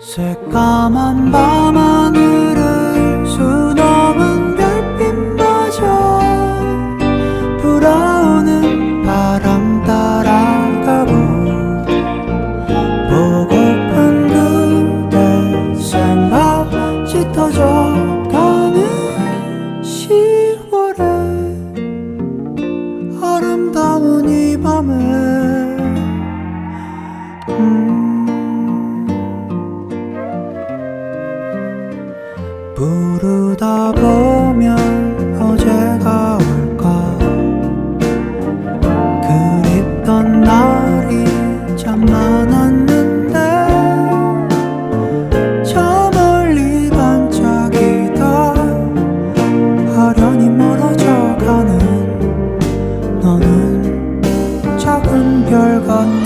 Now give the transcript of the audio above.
새까만 밤하늘을 수놓은 별빛마저 불어오는 바람 따라가고 보고픈 그대 생각 짙어져 부르다 보면 어제가 올까? 그립던 날이 참 많았는데 저 멀리 반짝이던 하련히 멀어져가는 너는 작은 별 같아